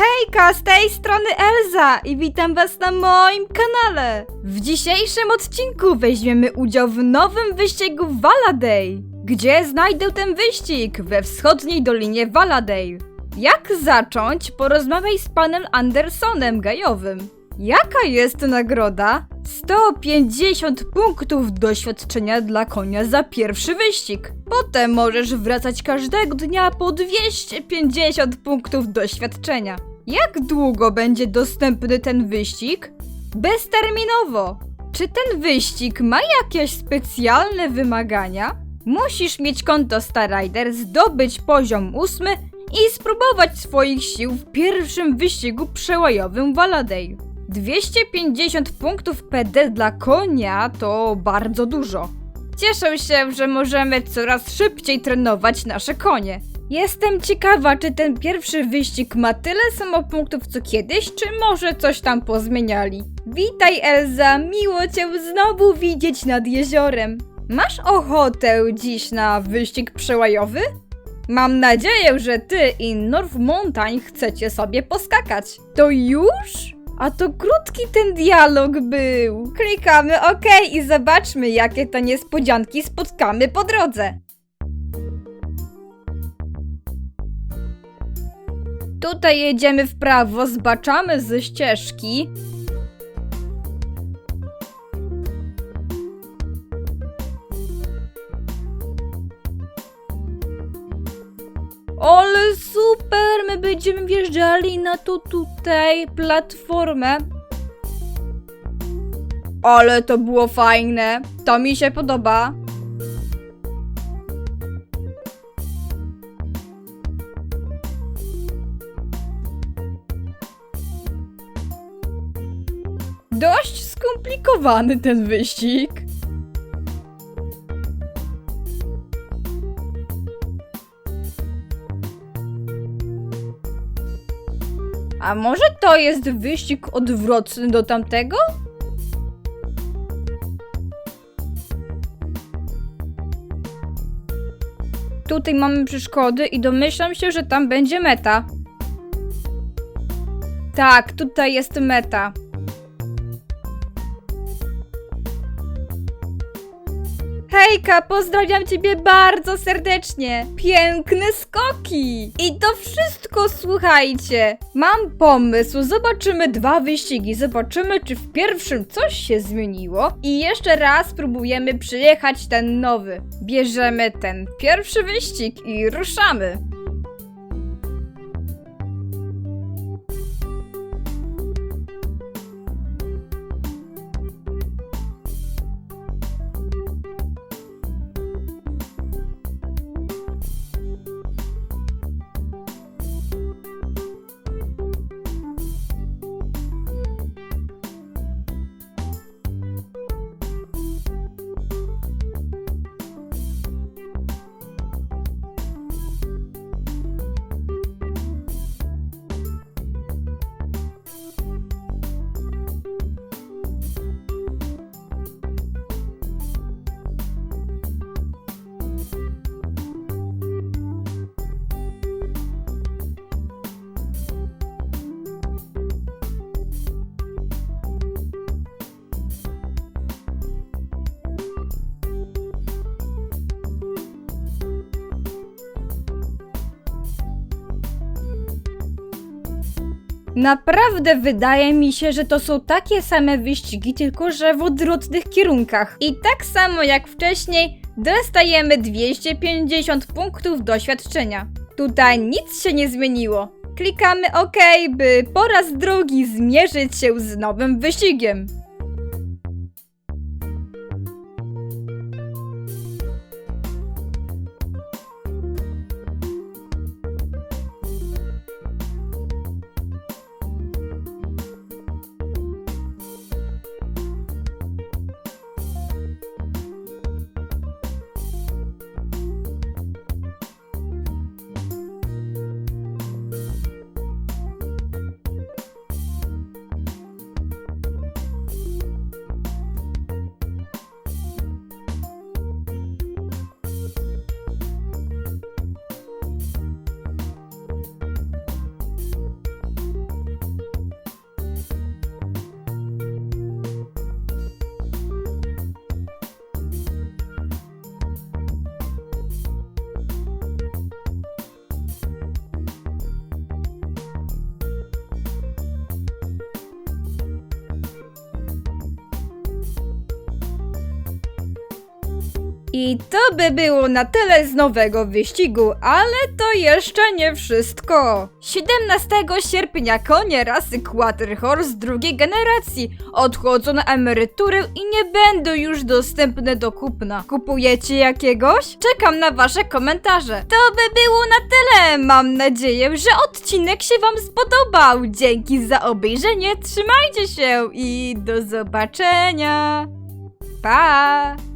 Hejka, z tej strony Elza i witam was na moim kanale. W dzisiejszym odcinku weźmiemy udział w nowym wyścigu Valaday. Gdzie znajdę ten wyścig? We wschodniej dolinie Valaday. Jak zacząć? Porozmawiaj z panem Andersonem Gajowym. Jaka jest nagroda? 150 punktów doświadczenia dla konia za pierwszy wyścig. Potem możesz wracać każdego dnia po 250 punktów doświadczenia. Jak długo będzie dostępny ten wyścig? Bezterminowo. Czy ten wyścig ma jakieś specjalne wymagania? Musisz mieć konto Star Rider, zdobyć poziom 8 i spróbować swoich sił w pierwszym wyścigu przełajowym Valaday. 250 punktów PD dla konia to bardzo dużo. Cieszę się, że możemy coraz szybciej trenować nasze konie. Jestem ciekawa, czy ten pierwszy wyścig ma tyle samo punktów co kiedyś, czy może coś tam pozmieniali. Witaj Elza, miło cię znowu widzieć nad jeziorem. Masz ochotę dziś na wyścig przełajowy? Mam nadzieję, że ty i North Mountain chcecie sobie poskakać. To już? A to krótki ten dialog był. Klikamy OK i zobaczmy, jakie to niespodzianki spotkamy po drodze. Tutaj jedziemy w prawo, zbaczamy ze ścieżki. Ale super! My będziemy wjeżdżali na tu tutaj platformę. Ale to było fajne. To mi się podoba. Dość skomplikowany ten wyścig. A może to jest wyścig odwrotny do tamtego? Tutaj mamy przeszkody i domyślam się, że tam będzie meta. Tak, tutaj jest meta. Hejka, pozdrawiam ciebie bardzo serdecznie. Piękne skoki. I to wszystko, słuchajcie. Mam pomysł, zobaczymy dwa wyścigi, zobaczymy czy w pierwszym coś się zmieniło i jeszcze raz spróbujemy przyjechać ten nowy. Bierzemy ten pierwszy wyścig i ruszamy. Naprawdę wydaje mi się, że to są takie same wyścigi, tylko że w odwrotnych kierunkach. I tak samo jak wcześniej, dostajemy 250 punktów doświadczenia. Tutaj nic się nie zmieniło. Klikamy OK, by po raz drugi zmierzyć się z nowym wyścigiem. I to by było na tyle z nowego wyścigu, ale to jeszcze nie wszystko. 17 sierpnia konie rasy Quarter Horse drugiej generacji odchodzą na emeryturę i nie będą już dostępne do kupna. Kupujecie jakiegoś? Czekam na wasze komentarze. To by było na tyle. Mam nadzieję, że odcinek się wam spodobał. Dzięki za obejrzenie, trzymajcie się i do zobaczenia. Pa!